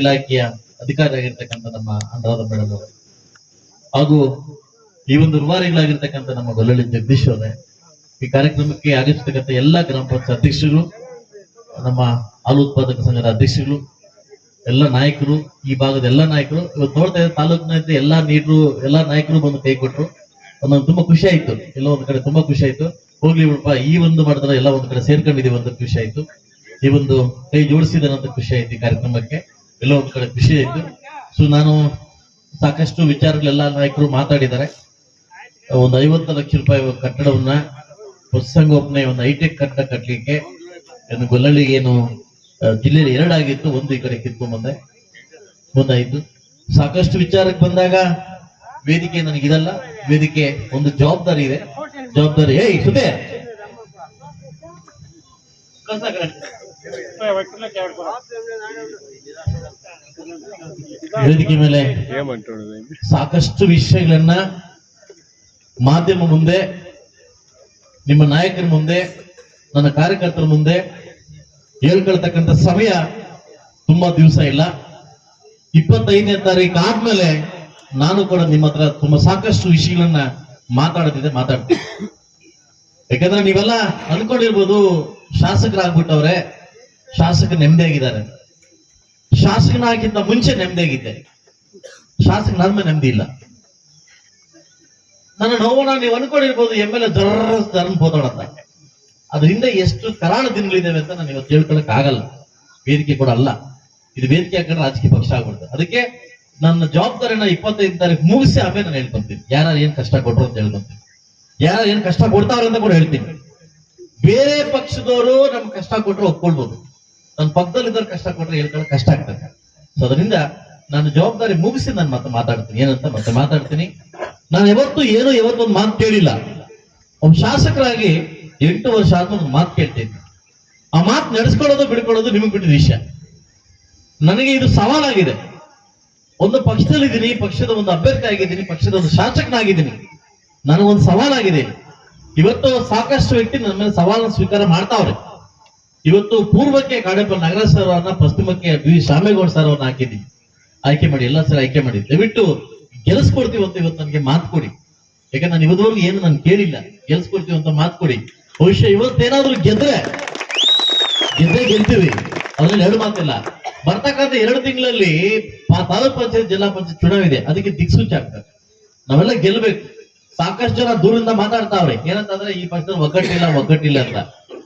ಇಲಾಖೆಯ ಅಧಿಕಾರಿಯಾಗಿರ್ತಕ್ಕಂಥ ನಮ್ಮ ಅನುರಾಧ ಮೇಡಮ್ ಹಾಗೂ ಈ ಒಂದು ರೂವಾರಿಗಳಾಗಿರ್ತಕ್ಕಂಥ ನಮ್ಮ ಗೊಲ್ಲಳ್ಳಿ ಜಗದೀಶ್ ಅವರೇ. ಈ ಕಾರ್ಯಕ್ರಮಕ್ಕೆ ಆಗಮಿಸತಕ್ಕಂಥ ಎಲ್ಲಾ ಗ್ರಾಮ ಪಂಚಾಯತ್ ಅಧ್ಯಕ್ಷರು, ನಮ್ಮ ಹಾಲು ಉತ್ಪಾದಕ ಸಂಘದ ಅಧ್ಯಕ್ಷರು, ಎಲ್ಲ ನಾಯಕರು, ಈ ಭಾಗದ ಎಲ್ಲ ನಾಯಕರು ಇವತ್ತು ನೋಡ್ತಾ ಇದ್ದ ತಾಲೂಕಿನ ಎಲ್ಲಾ ನೀಡರು ಎಲ್ಲಾ ನಾಯಕರು ಬಂದು ಕೈ ಕೊಟ್ಟರು ಒಂದೊಂದು ತುಂಬಾ ಖುಷಿ ಆಯ್ತು. ಎಲ್ಲ ಒಂದ್ ಕಡೆ ತುಂಬಾ ಖುಷಿ ಆಯ್ತು. ಹೋಗ್ಲಿ ಬಿಡಪ್ಪ, ಈ ಒಂದು ಮಾಡಿದ್ರೆ ಎಲ್ಲ ಒಂದ್ ಕಡೆ ಸೇರ್ಕೊಂಡಿದೀವಿ ಅಂತ ಖುಷಿ ಆಯ್ತು. ಈ ಒಂದು ಕೈ ಜೋಡಿಸಿದ ಖುಷಿ ಆಯ್ತು ಈ ಕಾರ್ಯಕ್ರಮಕ್ಕೆ. ಎಲ್ಲ ಒಂದ್ ಕಡೆ ಖುಷಿ ಆಯ್ತು ಸೊ ನಾನು ಸಾಕಷ್ಟು ವಿಚಾರಗಳೆಲ್ಲ ನಾಯಕರು ಮಾತಾಡಿದ್ದಾರೆ. ಒಂದು ಐವತ್ತು ಲಕ್ಷ ರೂಪಾಯಿ ಕಟ್ಟಡವನ್ನ ಪಶುಸಂಗೋಪನೆ ಒಂದು ಹೈಟೆಕ್ ಕಟ್ಟಡ ಕಟ್ಟಲಿಕ್ಕೆ ಗೊಲ್ಲಳ್ಳಿಗೆ ಏನು ಜಿಲ್ಲೆಯಲ್ಲಿ ಎರಡಾಗಿತ್ತು. ಒಂದು ಈ ಕಡೆ ಕಿತ್ಕೊಂಡ್ ಬಂದೆ ಸಾಕಷ್ಟು ವಿಚಾರಕ್ಕೆ ಬಂದಾಗ ವೇದಿಕೆ ನನಗಿದಲ್ಲ ವೇದಿಕೆ ಒಂದು ಜವಾಬ್ದಾರಿ ಇದೆ. ಜವಾಬ್ದಾರಿ ಆ ಕಡೆ. ವೇದಿಕೆ ಮೇಲೆ ಸಾಕಷ್ಟು ವಿಷಯಗಳನ್ನ ಮಾಧ್ಯಮ ಮುಂದೆ ನಿಮ್ಮ ನಾಯಕರ ಮುಂದೆ ನನ್ನ ಕಾರ್ಯಕರ್ತರ ಮುಂದೆ ಹೇಳ್ಕೊಳ್ತಕ್ಕಂಥ ಸಮಯ ತುಂಬಾ ದಿವಸ ಇಲ್ಲ. ಇಪ್ಪತ್ತೈದನೇ ತಾರೀಕು ಆದ್ಮೇಲೆ ನಾನು ಕೂಡ ನಿಮ್ಮ ಹತ್ರ ತುಂಬಾ ಸಾಕಷ್ಟು ವಿಷಯಗಳನ್ನ ಮಾತಾಡ್ತಿದ್ದೆ ಮಾತಾಡ್ತೀನಿ. ಯಾಕಂದ್ರೆ ನೀವೆಲ್ಲ ಅನ್ಕೊಂಡಿರ್ಬೋದು ಶಾಸಕರಾಗ್ಬಿಟ್ಟವ್ರೆ. ಶಾಸಕ ನೆಮ್ಮದಿಯಾಗಿದ್ದಾರೆ. ಶಾಸಕನಾಗಿದ್ದ ಮುಂಚೆ ನೆಮ್ಮದಿಯಾಗಿದ್ದೆ. ಶಾಸಕ ನನ್ನ ನೆಮ್ಮದಿ ಇಲ್ಲ. ನನ್ನ ನೋವನ್ನ ನೀವು ಅನ್ಕೊಂಡಿರ್ಬೋದು, ಎಂ ಎಲ್ ಎ ಧರ್ಮ ಹೋದೋಡಂತ ಅದರಿಂದ ಎಷ್ಟು ಕರಾಳ ದಿನಗಳಿದ್ದಾವೆ ಅಂತ ನಾನು ಇವತ್ತು ಹೇಳ್ಕೊಳಕ್ ಆಗಲ್ಲ. ವೇದಿಕೆ ಕೂಡ ಅಲ್ಲ. ಇದು ವೇದಿಕೆ ಹಾಕೊಂಡ್ರೆ ರಾಜಕೀಯ ಪಕ್ಷ ಆಗ್ಬಿಡುತ್ತೆ. ಅದಕ್ಕೆ ನನ್ನ ಜವಾಬ್ದಾರಿನ ಇಪ್ಪತ್ತೈದು ತಾರೀಕು ಮುಗಿಸಿ ಆಮೇಲೆ ನಾನು ಹೇಳ್ಕೊಂತೀನಿ. ಯಾರು ಏನ್ ಕಷ್ಟ ಕೊಟ್ರು ಅಂತ ಹೇಳ್ಕೊಂತೀನಿ. ಯಾರು ಏನ್ ಕಷ್ಟ ಕೊಡ್ತಾವ್ರೆ ಅಂತ ಕೂಡ ಹೇಳ್ತೀನಿ. ಬೇರೆ ಪಕ್ಷದವರು ನಮ್ಗೆ ಕಷ್ಟ ಕೊಟ್ರು ಒಪ್ಕೊಳ್ಬೋದು. ನನ್ನ ಪಕ್ಕದಲ್ಲಿದ್ದವ್ರು ಕಷ್ಟ ಕೊಟ್ರೆ ಹೇಳ್ಕೊಳ್ಳೋಕೆ ಕಷ್ಟ ಆಗ್ತದೆ. ಸೊ ಅದರಿಂದ ನಾನು ಜವಾಬ್ದಾರಿ ಮುಗಿಸಿ ನಾನು ಮತ್ತೆ ಮಾತಾಡ್ತೀನಿ. ಏನಂತ ಮತ್ತೆ ಮಾತಾಡ್ತೀನಿ. ನಾನು ಯಾವತ್ತು ಏನು ಯಾವತ್ತೊಂದು ಮಾತು ಕೇಳಿಲ್ಲ. ಒಬ್ಬ ಶಾಸಕರಾಗಿ ಎಂಟು ವರ್ಷ ಆದ್ಮೇಲೆ ಒಂದು ಮಾತು ಕೇಳ್ತಿದ್ದೆ ಆ ಮಾತು ನಡೆಸ್ಕೊಳ್ಳೋದು ಬಿಡ್ಕೊಳ್ಳೋದು ನಿಮಗೆ ಬಿಟ್ಟಿದ ವಿಷಯ. ನನಗೆ ಇದು ಸವಾಲಾಗಿದೆ. ಒಂದು ಪಕ್ಷದಲ್ಲಿದ್ದೀನಿ ಪಕ್ಷದ ಒಂದು ಅಭ್ಯರ್ಥಿ ಆಗಿದ್ದೀನಿ, ಪಕ್ಷದ ಒಂದು ಶಾಸಕನಾಗಿದ್ದೀನಿ. ನನಗೊಂದು ಸವಾಲಾಗಿದೆ. ಇವತ್ತು ಸಾಕಷ್ಟು ವ್ಯಕ್ತಿ ನನ್ನ ಮೇಲೆ ಸವಾಲನ್ನು ಸ್ವೀಕಾರ ಮಾಡ್ತಾವ್ರೆ. ಇವತ್ತು ಪೂರ್ವಕ್ಕೆ ಕಾಡಪ್ಪ ನಗರ ಸರ್ ಅವ್ರನ್ನ, ಪಶ್ಚಿಮಕ್ಕೆ ಬಿ ಶಾಮೇಗೌಡ ಸರ್ ಹಾಕಿದ್ದೀನಿ ಆಯ್ಕೆ ಮಾಡಿ, ಎಲ್ಲ ಸರ್ ಆಯ್ಕೆ ಮಾಡಿ. ದಯವಿಟ್ಟು ಗೆಲ್ಸ್ಕೊಡ್ತೀವಿ ಅಂತ ಇವತ್ತು ನನಗೆ ಮಾತು ಕೊಡಿ. ಯಾಕಂದ್ರೆ ನಾನು ಇವತ್ತವರೆಗೂ ಏನು ನಾನು ಕೇಳಿಲ್ಲ. ಗೆಲ್ಸ್ಕೊಡ್ತೀವಿ ಅಂತ ಮಾತು ಕೊಡಿ. ಬಹುಶಃ ಇವತ್ತೇನಾದ್ರೂ ಗೆದ್ರೆ ಗೆದ್ದೇ ಗೆಲ್ತೀವಿ. ಅದ್ರಲ್ಲಿ ಎರಡು ಮಾತಿಲ್ಲ. ಬರ್ತಕ್ಕಂಥ ಎರಡು ತಿಂಗಳಲ್ಲಿ ತಾಲೂಕ್ ಪಂಚಾಯತ್, ಜಿಲ್ಲಾ ಪಂಚಾಯತ್ ಚುನಾವಣೆ ಇದೆ. ಅದಕ್ಕೆ ದಿಕ್ಸೂಚಿ ಆಗ್ತದೆ ನಾವೆಲ್ಲ ಗೆಲ್ಬೇಕು. ಸಾಕಷ್ಟು ಜನ ದೂರದಿಂದ ಮಾತಾಡ್ತಾವ್ರೆ. ಏನಂತಂದ್ರೆ ಈ ಪಕ್ಷದಲ್ಲಿ ಒಗ್ಗಟ್ಟಿಲ್ಲ ಒಗ್ಗಟ್ಟಿಲ್ಲ ಅಂತ.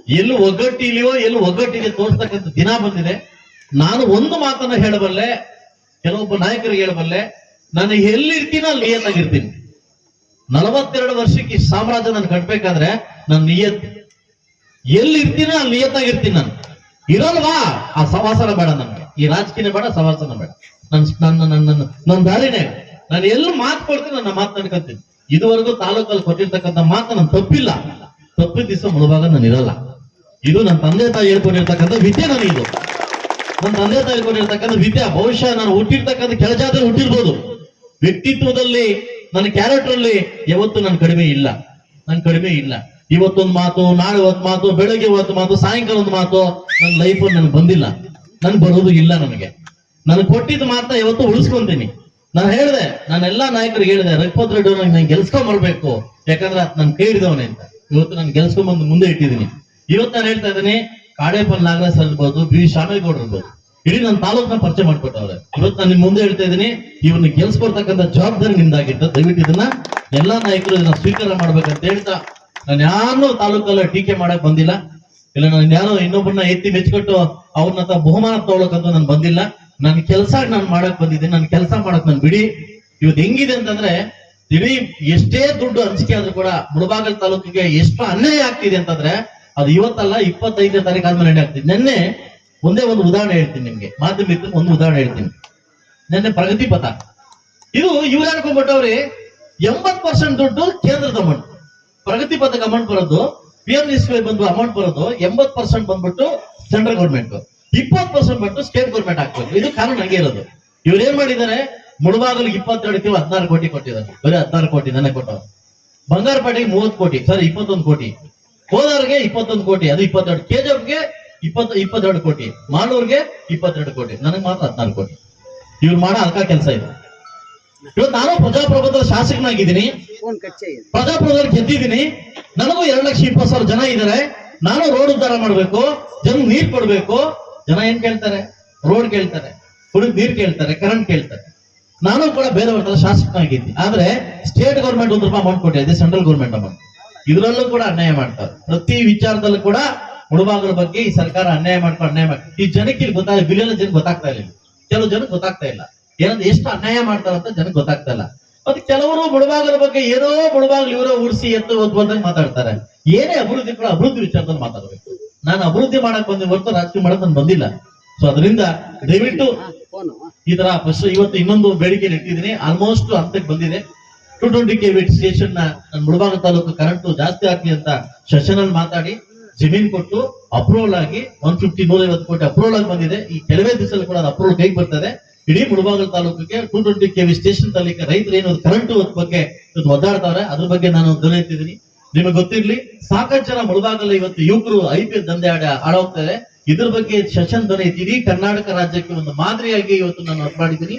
ಎಲ್ಲಿ ಒಗ್ಗಟ್ಟಿಲಿಯೋ, ಎಲ್ಲಿ ಒಗ್ಗಟ್ಟಿದೆ ತೋರಿಸ್ತಕ್ಕಂಥ ದಿನ ಬಂದಿದೆ. ನಾನು ಒಂದು ಮಾತನ್ನ ಹೇಳಬಲ್ಲೆ, ಕೆಲವೊಬ್ಬ ನಾಯಕರಿಗೆ ಹೇಳಬಲ್ಲೆ, ನಾನು ಎಲ್ಲಿರ್ತೀನೋ ಅಲ್ಲಿ ನಿಯತ್ತಾಗಿರ್ತೀನಿ. ನಲವತ್ತೆರಡು ವರ್ಷಕ್ಕೆ ಸಾಮ್ರಾಜ್ಯ ನಾನು ಕಟ್ಬೇಕಾದ್ರೆ ನನ್ನ ನಿಯತ್ ಎಲ್ಲಿ ಇರ್ತೀನೋ ಅಲ್ಲಿ ನಿಯತ್ತಾಗಿರ್ತೀನಿ ನಾನು. ಇರಲ್ವಾ? ಆ ಸವಾಸನ ಬೇಡ ನನ್ಗೆ. ಈ ರಾಜಕೀಯ ಬೇಡ, ಸವಾಸನ ಬೇಡ. ನನ್ ನನ್ನ ನನ್ನ ನನ್ನ ದಾರಿನೇ. ನಾನು ಎಲ್ಲಿ ಮಾತು ಕೊಡ್ತೀನಿ ನನ್ನ ಮಾತು ಇದುವರೆಗೂ ತಾಲೂಕಲ್ಲಿ ಕೊಟ್ಟಿರ್ತಕ್ಕಂಥ ಮಾತು ನಾನು ತಪ್ಪಿಲ್ಲ. ತಪ್ಪಿದ ದಿವಸ ಮುಳುವಾಗ ನಾನು ಇರಲ್ಲ. ಇದು ನನ್ನ ತಂದೆ ತಾಯಿ ಹೇಳ್ಕೊಂಡಿರ್ತಕ್ಕಂಥ ವಿದ್ಯೆ ನನಗಿದು ನನ್ನ ತಂದೆ ತಾಯಿ ಹೇಳ್ಕೊಂಡಿರ್ತಕ್ಕಂಥ ವಿದ್ಯೆ, ಬಹುಶಃ ನಾನು ಹುಟ್ಟಿರ್ತಕ್ಕಂಥ ಕೆಳಜಾತಿ ಹುಟ್ಟಿರ್ಬೋದು. ವ್ಯಕ್ತಿತ್ವದಲ್ಲಿ, ನನ್ನ ಕ್ಯಾರೆಕ್ಟರ್ ಅಲ್ಲಿ ಯಾವತ್ತು ನಾನು ಕಡಿಮೆ ಇಲ್ಲ. ನನ್ ಕಡಿಮೆ ಇಲ್ಲ. ಇವತ್ತೊಂದು ಮಾತು, ನಾಳೆ ಒಂದು ಮಾತು, ಬೆಳಗ್ಗೆ ಒಂದು ಮಾತು, ಸಾಯಂಕಾಲ ಒಂದು ಮಾತು ನನ್ನ ಲೈಫ್ ನನ್ಗೆ ಬಂದಿಲ್ಲ. ನನ್ ಬರೋದು ಇಲ್ಲ ನನಗೆ. ನನ್ ಕೊಟ್ಟಿದ್ದ ಮಾತ ಯಾವತ್ತು ಉಳಿಸ್ಕೊಂತೀನಿ. ನಾನು ಹೇಳಿದೆ, ನಾನು ಎಲ್ಲಾ ನಾಯಕರಿಗೆ ಹೇಳಿದೆ, ರಘುಪತ್ ರೆಡ್ಡಿ ನಾನು ಗೆಲ್ಸ್ಕೊಂಡ್ ಬರ್ಬೇಕು ಯಾಕಂದ್ರೆ ನನ್ ಕೈ ಹಿಡಿದವನೇ ಅಂತ. ಇವತ್ತು ನಾನು ಗೆಲ್ಸ್ಕೊಂಡ್ ಬಂದು ಮುಂದೆ ಇಟ್ಟಿದ್ದೀನಿ. ಇವತ್ತು ನಾನು ಹೇಳ್ತಾ ಇದ್ದೀನಿ ಕಾಡೇಪಲ್ ನಾಗರಾಜ್ ಇರ್ಬೋದು ಬಿ ಶಾಮೇಗೌಡರು ಇರ್ಬೋದು. ಇಡೀ ನನ್ನ ತಾಲೂಕ್ನ ಪರಿಚಯ ಮಾಡ್ಕೊಟ್ಟವ್ರೆ. ಇವತ್ತು ನಾನು ನಿಮ್ ಮುಂದೆ ಹೇಳ್ತಾ ಇದ್ದೀನಿ, ಇವನ್ನ ಗೆಲ್ಸ್ಕೊಡ್ತಕ್ಕಂಥ ಜವಾಬ್ದಾರಿ ನಿಮ್ದಾಗಿತ್ತು. ದಯವಿಟ್ಟು ಇದನ್ನ ಎಲ್ಲಾ ನಾಯಕರು ಇದನ್ನ ಸ್ವೀಕಾರ ಮಾಡ್ಬೇಕಂತ ಹೇಳ್ತಾ ನಾನು ಯಾರು ತಾಲೂಕಲ್ಲ ಟೀಕೆ ಮಾಡಕ್ ಬಂದಿಲ್ಲ. ಇಲ್ಲ, ನಾನು ಯಾರೋ ಇನ್ನೊಬ್ಬರನ್ನ ಎತ್ತಿ ಮೆಚ್ಕೊಟ್ಟು ಅವ್ರನ್ನ ಬಹುಮಾನ ತಗೊಳಕಂತ ನಾನು ಬಂದಿಲ್ಲ. ನನ್ನ ಕೆಲಸ ನಾನು ಮಾಡಕ್ ಬಂದಿದ್ದೀನಿ. ನನ್ನ ಕೆಲಸ ಮಾಡಕ್ ನಾನು ಬಿಡಿ. ಇವತ್ತು ಹೆಂಗಿದೆ ಅಂತಂದ್ರೆ, ಇಡೀ ಎಷ್ಟೇ ದುಡ್ಡು ಹಂಚಿಕೆ ಆದ್ರೂ ಕೂಡ ಮುಳಬಾಗಲ್ ತಾಲೂಕಿಗೆ ಎಷ್ಟು ಅನ್ಯಾಯ ಆಗ್ತಿದೆ ಅಂತಂದ್ರೆ ಅದು ಇವತ್ತಲ್ಲ, ಇಪ್ಪತ್ತೈದನೇ ತಾರೀಕು ಆದ್ಮೇಲೆ ಆಗ್ತಿದೆ ನಿನ್ನೆ ಒಂದೇ ಒಂದು ಉದಾಹರಣೆ ಹೇಳ್ತೀನಿ ನಿಮ್ಗೆ. ಮಾಧ್ಯಮಿಕ ಒಂದು ಉದಾಹರಣೆ ಹೇಳ್ತೀನಿ. ನಿನ್ನೆ ಪ್ರಗತಿ ಪಥ. ಇದು ಇವ್ರು ಅನ್ಕೊಂಡ್ಬಿಟ್ಟವ್ರಿ ಎಂಬತ್ ಪರ್ಸೆಂಟ್ ದುಡ್ಡು ಕೇಂದ್ರದ ಅಮೌಂಟ್ ಪ್ರಗತಿ ಪಥಕ್ಕೆ ಅಮೌಂಟ್ ಬರೋದು ಪಿ ಎಂ ಬಂದು ಅಮೌಂಟ್ ಬರೋದು ಎಂಬತ್ ಪರ್ಸೆಂಟ್ ಬಂದ್ಬಿಟ್ಟು ಸೆಂಟ್ರಲ್ ಗೌರ್ಮೆಂಟ್ ಇಪ್ಪತ್ ಪರ್ಸೆಂಟ್ ಬಂದು ಸ್ಟೇಟ್ ಗೌರ್ಮೆಂಟ್ ಹಾಕ್ಬೇಕು ಇದು ಕಾನೂನು ಹಂಗೆ ಇರೋದು. ಇವ್ರು ಏನ್ ಮಾಡಿದ್ದಾರೆ? ಮುಳುಬಾಗಲು ಇಪ್ಪತ್ತೆರಡು ತಿಂಗಳು ಹದಿನಾರು ಕೋಟಿ ಕೊಟ್ಟಿದ್ದಾರೆ. ಬರೀ ಹದಿನಾರು ಕೋಟಿ ನನಗೆ ಕೊಟ್ಟವ್ರು. ಬಂಗಾರಪೇಟೆಗೆ ಮೂವತ್ತು ಕೋಟಿ ಸರಿ ಇಪ್ಪತ್ತೊಂದು ಕೋಟಿ. ಕೋಲಾರ್ಗೆ ಇಪ್ಪತ್ತೊಂದು ಕೋಟಿ, ಅದು ಇಪ್ಪತ್ತೆರಡು. ಕೆಜಿಎಫ್ಗೆ ಇಪ್ಪತ್ತು, ಇಪ್ಪತ್ತೆರಡು ಕೋಟಿ. ಮಾಲೂರ್ಗೆ ಇಪ್ಪತ್ತೆರಡು ಕೋಟಿ. ನನಗೆ ಮಾತ್ರ ಹದಿನಾರು ಕೋಟಿ. ಇವ್ರು ಮಾಡೋ ಅಲ್ಕ ಕೆಲಸ ಇದು. ಇವತ್ತು ನಾನು ಪ್ರಜಾಪ್ರಭುತ್ವದ ಶಾಸಕನಾಗಿದ್ದೀನಿ. ಪ್ರಜಾಪ್ರಭುತ್ವ ಗೆದ್ದಿದ್ದೀನಿ. ನನಗೂ ಎರಡು ಲಕ್ಷ ಇಪ್ಪತ್ತು ಸಾವಿರ ಜನ ಇದ್ದಾರೆ. ನಾನು ರೋಡ್ ಉದ್ಧಾರ ಮಾಡಬೇಕು. ಜನ ನೀರ್ ಕೊಡ್ಬೇಕು. ಜನ ಏನ್ ಕೇಳ್ತಾರೆ? ರೋಡ್ ಕೇಳ್ತಾರೆ. ಕುಡಿದ್ ನೀರ್ ಕೇಳ್ತಾರೆ. ಕರೆಂಟ್ ಕೇಳ್ತಾರೆ. ನಾನು ಕೂಡ ಬೇರೆ ಶಾಸಕನಾಗಿದ್ದೀನಿ. ಆದ್ರೆ ಸ್ಟೇಟ್ ಗೌರ್ಮೆಂಟ್ ಒಂದು ರೂಪಾಯಿ ಅಮೌಂಟ್ ಕೊಟ್ಟಿದೆ. ಸೆಂಟ್ರಲ್ ಗೌರ್ಮೆಂಟ್ ಅಮೌಂಟ್ ಇದರಲ್ಲೂ ಕೂಡ ಅನ್ಯಾಯ ಮಾಡ್ತಾರೆ. ಪ್ರತಿ ವಿಚಾರದಲ್ಲೂ ಕೂಡ ಮುಳುಬಾಗಲ ಬಗ್ಗೆ ಈ ಸರ್ಕಾರ ಅನ್ಯಾಯ ಮಾಡ್ಕೊಂಡು ಅನ್ಯಾಯ ಮಾಡಿ ಈ ಜನಕ್ಕೆ ಇಲ್ಲಿ ಗೊತ್ತಾಗ ಬಿಲಿಯನ್ ಜನ ಗೊತ್ತಾಗ್ತಾ ಇಲ್ಲ. ಕೆಲವು ಜನಕ್ಕೆ ಗೊತ್ತಾಗ್ತಾ ಇಲ್ಲ. ಏನಂದ್ರೆ ಎಷ್ಟು ಅನ್ಯಾಯ ಮಾಡ್ತಾರೆ ಅಂತ ಜನಕ್ಕೆ ಗೊತ್ತಾಗ್ತಾ ಇಲ್ಲ. ಮತ್ತೆ ಕೆಲವರು ಮುಳುಬಾಗಲ ಬಗ್ಗೆ ಏನೋ ಮುಳುಬಾಗಲು ಇವರೋ ಉರ್ಸಿ ಎತ್ತು ಒಂದು ಬಂದಂಗೆ ಮಾತಾಡ್ತಾರೆ. ಏನೇ ಅಭಿವೃದ್ಧಿ ಕೂಡ ಅಭಿವೃದ್ಧಿ ವಿಚಾರದಲ್ಲಿ ಮಾತಾಡಬೇಕು. ನಾನು ಅಭಿವೃದ್ಧಿ ಮಾಡಕ್ ಬಂದೆ ಹೊರತು ರಾಜಕೀಯ ಮಾಡಕ್ ನಾನು ಬಂದಿಲ್ಲ. ಸೊ ಅದರಿಂದ ದಯವಿಟ್ಟು ಈ ತರ ಇವತ್ತು ಇನ್ನೊಂದು ಬೇಡಿಕೆ ಇಟ್ಟಿದ್ದೀನಿ. ಆಲ್ಮೋಸ್ಟ್ ಹಂತಕ್ಕೆ ಬಂದಿದೆ. Two twenty K V station Mulbagal taluk current ಜಾಸ್ತಿ ಆಗ್ಲಿ ಅಂತ ಸೆಷನ್ ಅಲ್ಲಿ ಮಾತಾಡಿ, ಜಮೀನ್ ಕೊಟ್ಟು ಅಪ್ರೂವಲ್ ಆಗಿ ಒನ್ ಫಿಫ್ಟಿ ನೂರ ಐವತ್ತು ಕೋಟಿ ಅಪ್ರೂವಲ್ ಆಗಿ ಬಂದಿದೆ. ಈ ಕೆಲವೇ ದಿವಸದಲ್ಲಿ ಕೂಡ ಅಪ್ರೂವಲ್ ಕೈಗೆ ಬರ್ತದೆ. ಇಡೀ ಮುಳಬಾಗಲ್ ತಾಲೂಕಿಗೆ two twenty K V station ತಾಲೂಕಿಗೆ ರೈತರು ಏನು ಕರೆಂಟ್ ಬಗ್ಗೆ ಒದ್ದಾಡ್ತಾವ್ರೆ ಅದ್ರ ಬಗ್ಗೆ ನಾನು ದೊರೆಯುತ್ತಿದ್ದೀನಿ ನಿಮಗೆ ಗೊತ್ತಿರ್ಲಿ, ಸಾಕಷ್ಟು ಜನ ಮುಳಬಾಗಲ ಇವತ್ತು ಯುವಕರು ಐ ಪಿ ಎಲ್ ದಂಧೆ ಆಡ ಆಡೋಗ್ತಾರೆ ಇದ್ರ ಬಗ್ಗೆ ಸೆಷನ್ ದೊರೆಯುತ್ತೆ ಇಡೀ ಕರ್ನಾಟಕ ರಾಜ್ಯಕ್ಕೆ ಒಂದು ಮಾದರಿಯಾಗಿ ಇವತ್ತು ನಾನು ಮಾಡಿದ್ದೀನಿ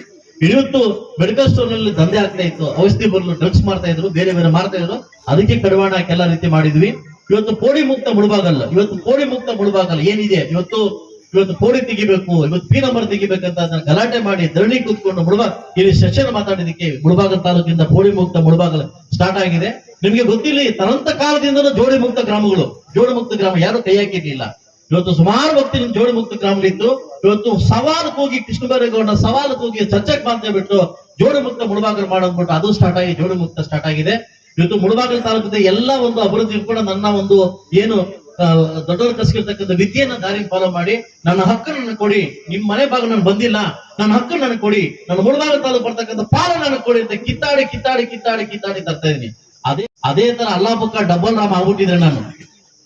ಇವತ್ತು ಮೆಡಿಕಲ್ ಸ್ಟೋರ್ನಲ್ಲಿ ದಂಧೆ ಆಗ್ತಾ ಇತ್ತು. ಔಷಧಿ ಬರಲು ಡ್ರಗ್ಸ್ ಮಾಡ್ತಾ ಇದ್ರು, ಬೇರೆ ಬೇರೆ ಮಾಡ್ತಾ ಇದ್ರು. ಅದಕ್ಕೆ ಕಡಿವಾಣ ಎಲ್ಲ ರೀತಿ ಮಾಡಿದ್ವಿ. ಇವತ್ತು ಪೋಡಿ ಮುಕ್ತ ಮುಳುಬಾಗಲ್ಲ. ಇವತ್ತು ಪೋಡಿ ಮುಕ್ತ ಮುಳುಬಾಗಲ್ಲ. ಏನಿದೆ? ಇವತ್ತು ಇವತ್ತು ಪೋಡಿ ತೆಗಿಬೇಕು, ಇವತ್ತು ಪಿ ನಂಬರ್ ತೆಗಿಬೇಕಂತ ಅದನ್ನ ಗಲಾಟೆ ಮಾಡಿ ಧರಣಿ ಕೂತ್ಕೊಂಡು ಮುಳುಬಾಗ ಇಲ್ಲಿ ಸೆಷನ್ ಮಾತಾಡಿದಕ್ಕೆ ಮುಳುಬಾಗ ತಾಲೂಕಿಂದ ಪೋಡಿ ಮುಕ್ತ ಮುಳುಬಾಗಲ್ ಸ್ಟಾರ್ಟ್ ಆಗಿದೆ. ನಿಮ್ಗೆ ಗೊತ್ತಿಲ್ಲ ತರಂತ ಕಾಲದಿಂದಲೂ ಜೋಡಿ ಮುಕ್ತ ಗ್ರಾಮಗಳು. ಜೋಡಿ ಮುಕ್ತ ಗ್ರಾಮ ಯಾರು ಕೈ ಹಾಕಿರ್ಲಿಲ್ಲ. ಇವತ್ತು ಸುಮಾರು ಭಕ್ತಿ ನಿಮ್ ಜೋಡಿ ಮುಕ್ತ ಗ್ರಾಮಗಳಿತ್ತು ಇವತ್ತು ಸವಾಲು ಹೋಗಿ ಕೃಷ್ಣ ಬೈರೇಗೌಡ ಸವಾಲು ಹೋಗಿ ಚರ್ಚೆಗೆ ಮಾತ್ರ ಬಿಟ್ಟು ಜೋಡಿ ಮುಕ್ತ ಮುಳುಬಾಗಲು ಮಾಡೋದ್ಬಿಟ್ಟು ಅದು ಸ್ಟಾರ್ಟ್ ಆಗಿ ಜೋಡಿ ಮುಕ್ತ ಸ್ಟಾರ್ಟ್ ಆಗಿದೆ. ಇವತ್ತು ಮುಳಬಾಗಲು ತಾಲೂಕಿನ ಎಲ್ಲ ಒಂದು ಅಭಿವೃದ್ಧಿ ಕೂಡ ನನ್ನ ಒಂದು ಏನು ದೊಡ್ಡವರು ಕಸ್ಕಿರ್ತಕ್ಕಂಥ ವಿದ್ಯೆಯನ್ನ ದಾರಿ ಫಾಲೋ ಮಾಡಿ ನನ್ನ ಹಕ್ಕು ನನಗೆ ಕೊಡಿ. ನಿಮ್ ಮನೆ ಭಾಗ ನಾನು ಬಂದಿಲ್ಲ. ನನ್ನ ಹಕ್ಕು ನನಗೆ ಕೊಡಿ. ನನ್ನ ಮುಳುಬಾಗ ತಾಲೂಕು ಬರ್ತಕ್ಕಂಥ ಪಾಲ ನನಗೆ ಕೊಡಿ ಅಂತ ಕಿತ್ತಾಡಿ ಕಿತ್ತಾಡಿ ಕಿತ್ತಾಡಿ ಕಿತ್ತಾಡಿ ತರ್ತಾ ಇದೀನಿ ಅದೇ ಅದೇ ತರ ಅಲ್ಲಾ ಪಕ್ಕ ಡಬಲ್ ರಾಮ್ ಆಗ್ಬಿಟ್ಟಿದ್ರೆ ನಾನು.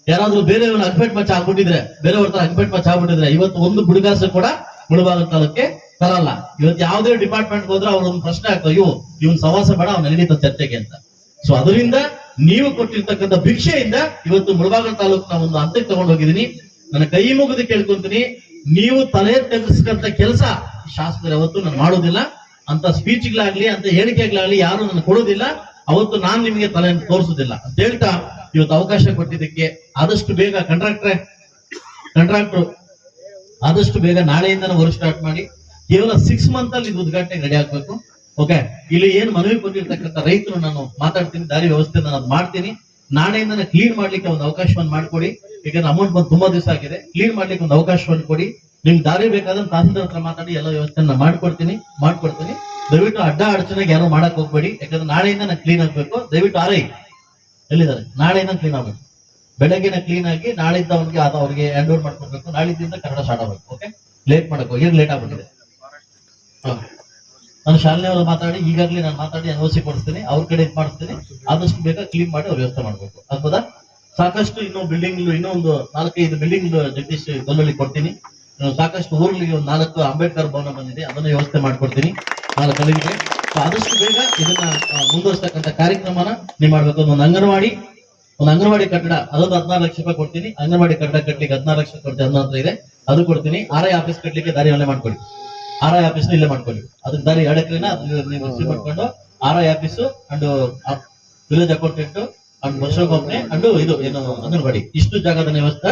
ಯಾರಾದ್ರೂ ಬೇರೆ ಅಗ್ಪೇಟ್ ಮಚ್ಚ ಆಗ್ಬಿಟ್ಟಿದ್ರೆ, ಬೇರೆಯವ್ರ ತರ ಅಗ್ಪೇಟ್ ಮಚ್ಚ ಆಗ್ಬಿಟ್ಟಿದ್ರೆ ಇವತ್ತು ಒಂದು ಬುಡುಗಾಸ ಕೂಡ ಮುಳುಬಾಗ ತಾಲೂಕೆ ತರಲ್ಲ. ಇವತ್ತು ಯಾವುದೇ ಡಿಪಾರ್ಟ್ಮೆಂಟ್ ಹೋದ್ರೆ ಅವ್ರ ಒಂದು ಪ್ರಶ್ನೆ ಹಾಕೋ ಅಯ್ಯೋ, ಇವನ್ ಸವಾಸ ಬೇಡ, ಅವ್ನ ನಡೀತ ಚರ್ಚೆಗೆ ಅಂತ. ಸೊ ಅದರಿಂದ ನೀವು ಕೊಟ್ಟಿರ್ತಕ್ಕಂಥ ಭಿಕ್ಷೆಯಿಂದ ಇವತ್ತು ಮುಳಬಾಗ ತಾಲೂಕಿನ ಒಂದು ಹಂತಕ್ಕೆ ತಗೊಂಡು ಹೋಗಿದ್ದೀನಿ. ನನ್ನ ಕೈ ಮುಗಿದು ಕೇಳ್ಕೊಂತೀನಿ. ನೀವು ತಲೆ ತೆಗೆಸ್ಕಂತ ಕೆಲಸ ಶಾಸಕರು ಯಾವತ್ತು ನಾನು ಮಾಡೋದಿಲ್ಲ. ಅಂತ ಸ್ಪೀಚ್ಗಳಾಗ್ಲಿ ಅಂತ ಹೇಳಿಕೆಗಳಾಗ್ಲಿ ಯಾರು ನಾನು ಕೊಡೋದಿಲ್ಲ. ಅವತ್ತು ನಾನ್ ನಿಮಗೆ ತಲೆ ತೋರಿಸೋದಿಲ್ಲ. ಅಂತ ಹೇಳ್ತಾ ಇವತ್ತು ಅವಕಾಶ ಕೊಟ್ಟಿದ್ದಕ್ಕೆ ಆದಷ್ಟು ಬೇಗ ಕಂಟ್ರಾಕ್ಟ್ರೆ ಕಂಟ್ರಾಕ್ಟ್ರು ಆದಷ್ಟು ಬೇಗ ನಾಳೆಯಿಂದ ವರ್ಕ್ ಸ್ಟಾರ್ಟ್ ಮಾಡಿ, ಕೇವಲ ಸಿಕ್ಸ್ ಮಂತ್ ಅಲ್ಲಿ ಇದು ಉದ್ಘಾಟನೆ ರೆಡಿ ಆಗ್ಬೇಕು. ಓಕೆ ಇಲ್ಲಿ ಏನ್ ಮನವಿ ಕೊಟ್ಟಿರ್ತಕ್ಕಂಥ ರೈತರು ನಾನು ಮಾತಾಡ್ತೀನಿ, ದಾರಿ ವ್ಯವಸ್ಥೆ ನಾನು ಮಾಡ್ತೀನಿ. ನಾಳೆಯಿಂದ ಕ್ಲೀನ್ ಮಾಡ್ಲಿಕ್ಕೆ ಒಂದು ಅವಕಾಶವನ್ನು ಮಾಡ್ಕೊಡಿ. ಯಾಕಂದ್ರೆ ಅಮೌಂಟ್ ಬಂದು ತುಂಬಾ ದಿವಸ ಆಗಿದೆ. ಕ್ಲೀನ್ ಮಾಡ್ಲಿಕ್ಕೆ ಒಂದು ಅವಕಾಶವನ್ನು ಕೊಡಿ. ನಿಮ್ಗೆ ದಾರಿ ಬೇಕಾದ್ರೆ ತಹಸೀಲ್ದಾರ್ ಹತ್ರ ಮಾತಾಡಿ ಎಲ್ಲ ವ್ಯವಸ್ಥೆನ ಮಾಡ್ಕೊಡ್ತೀನಿ ಮಾಡ್ಕೊಡ್ತೀನಿ. ದಯವಿಟ್ಟು ಅಡ್ಡ ಅಡಚಣೆಗೆ ಯಾರು ಮಾಡಕ್ ಹೋಗ್ಬೇಡಿ. ಯಾಕಂದ್ರೆ ನಾಳೆಯಿಂದ ನಾನು ಕ್ಲೀನ್ ಆಗ್ಬೇಕು. ದಯವಿಟ್ಟು ಆರೈ. ಎಲ್ಲಿದ್ದಾರೆ? ನಾಳೆಯಿಂದ ಕ್ಲೀನ್ ಆಗ್ಬೇಕು. ಬೆಳಗ್ಗೆನ ಕ್ಲೀನ್ ಆಗಿ ನಾಳಿದ್ದ ಅವ್ರಿಗೆ ಅದು ಅವ್ರಿಗೆ ಹ್ಯಾಂಡ್ ಓವರ್ ಮಾಡ್ಕೊಡ್ಬೇಕು. ನಾಳಿದ್ದಿಂದ ಕನ್ನಡ ಸ್ಟಾರ್ಟ್ ಆಗ್ಬೇಕು ಓಕೆ ಲೇಟ್ ಮಾಡಬೇಕು ಈಗ ಲೇಟ್ ಆಗ್ಬಿಟ್ಟಿದೆ? ನಾನು ಶಾಲೆಯವರು ಮಾತಾಡಿ, ಈಗಾಗಲೇ ನಾನು ಮಾತಾಡಿ ಅನುವಸಿ ಕೊಡಿಸ್ತೀನಿ. ಅವ್ರ ಕಡೆ ಇದು ಮಾಡಿಸ್ತೀನಿ. ಆದಷ್ಟು ಬೇಗ ಕ್ಲೀನ್ ಮಾಡಿ ಅವ್ರ ವ್ಯವಸ್ಥೆ ಮಾಡ್ಬೇಕು. ಆಗ್ಬೋದಾ ಸಾಕಷ್ಟು ಇನ್ನೂ ಬಿಲ್ಡಿಂಗ್ ಇನ್ನೊಂದು ನಾಲ್ಕೈದು ಬಿಲ್ಡಿಂಗ್ ಜಗದೀಶ್ ಕೊಡ್ತೀನಿ. ಸಾಕಷ್ಟು ಊರ್ಲಿ ಒಂದು ನಾಲ್ಕು ಅಂಬೇಡ್ಕರ್ ಭವನ ಬಂದಿದೆ ಅದನ್ನ ವ್ಯವಸ್ಥೆ ಮಾಡ್ಕೊಡ್ತೀನಿ. ನಾಲ್ಕು ಕಲಿಗೆ ಆದಷ್ಟು ಬೇಗ ಇದನ್ನ ಮುಂದುವರಿಸ್ತಕ್ಕಂಥ ಕಾರ್ಯಕ್ರಮನ ನೀವು ಮಾಡ್ಬೇಕು. ಒಂದು ಅಂಗನವಾಡಿ ಒಂದು ಅಂಗನವಾಡಿ ಕಟ್ಟಡ ಅದೊಂದು ಹದಿನಾರು ಲಕ್ಷ ರೂಪಾಯಿ ಕೊಡ್ತೀನಿ. ಅಂಗನವಾಡಿ ಕಟ್ಟಡ ಕಟ್ಟಲಿಕ್ಕೆ ಹದಿನಾರು ಲಕ್ಷ ಕೊಡ್ತೀನಿ ಅನ್ನೋ ಹತ್ರ ಇದೆ. ಅದು ಕೊಡ್ತೀನಿ. ಆರ್ ಐ ಆಫೀಸ್ ಕಟ್ಟಲಿಕ್ಕೆ ದಾರಿ ಅಲ್ಲೇ ಮಾಡ್ಕೊಡಿ ಆರ್ ಐ ಆಫೀಸ್ ಇಲ್ಲೇ ಮಾಡ್ಕೊಳ್ಳಿ. ಅದಕ್ಕೆ ದಾರಿ ನೀವು ಸೀಲ್ ಮಾಡ್ಕೊಂಡು R I office and village accountant and company and ಇದು ಏನು ಅಂಗನವಾಡಿ. ಇಷ್ಟು ಜಾಗದ ವ್ಯವಸ್ಥೆ.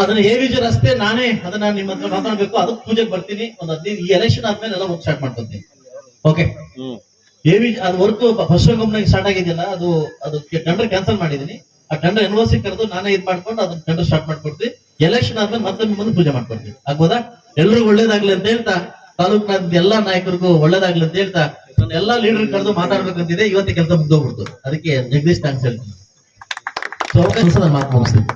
ಅದನ್ನ ಎ ವಿಜಿ ರಸ್ತೆ ನಾನೇ ಅದನ್ನ ನಿಮ್ಮ ಹತ್ರ ಮಾತಾಡ್ಬೇಕು. ಅದಕ್ಕೆ ಪೂಜೆಗೆ ಬರ್ತೀನಿ. ಒಂದ್ ಹದಿನೈದು ಈ ಎಲೆಕ್ಷನ್ ಆದ್ಮೇಲೆ ಎಲ್ಲ ವರ್ಕ್ ಸ್ಟಾರ್ಟ್ ಮಾಡ್ಕೊತೀನಿ. ಓಕೆ ಎ ಅದು ವರ್ಕ್ ಫಸ್ಟ್ ಕಂಪ್ನಿಗೆ ಸ್ಟಾರ್ಟ್ ಆಗಿದೆಯಲ್ಲ ಅದು ಅದು ಟೆಂಡರ್ ಕ್ಯಾನ್ಸಲ್ ಮಾಡಿದೀನಿ. ಆ ಟೆಂಡರ್ ಎನ್ ಸಿ ಕರೆದು ನಾನೇ ಇದ್ ಮಾಡ್ಕೊಂಡು ಅದನ್ನ ಟೆಂಡರ್ ಸ್ಟಾರ್ಟ್ ಮಾಡ್ಕೊಡ್ತೀನಿ. ಎಲೆಕ್ಷನ್ ಆದ್ಮೇಲೆ ಮತ್ತೆ ನಿಮ್ಮನ್ನು ಪೂಜೆ ಮಾಡ್ಕೊಡ್ತೀನಿ. ಆಗ್ಬೋದಾ? ಎಲ್ರಿಗೂ ಒಳ್ಳೇದಾಗ್ಲಿ ಅಂತ ಹೇಳ್ತಾ ತಾಲೂಕಿನ ಎಲ್ಲಾ ನಾಯಕರಿಗೂ ಒಳ್ಳೇದಾಗ್ಲಿ ಅಂತ ಹೇಳ್ತಾ ನನ್ನ ಎಲ್ಲಾ ಲೀಡರ್ ಕರೆದು ಮಾತಾಡ್ಬೇಕಂತಿದೆ. ಇವತ್ತೇ ಕೆಲಸ ಮುಗ್ದೋಗ್ಬಿಡ್ತು. ಅದಕ್ಕೆ ಜಗದೀಶ್ ಥ್ಯಾಂಕ್ಸ್ ಹೇಳ್ತೀನಿ. ಸೊ ಅವಕಾಶ ನಾನು ಮಾತು ಮುಗಿಸ್ತೀನಿ.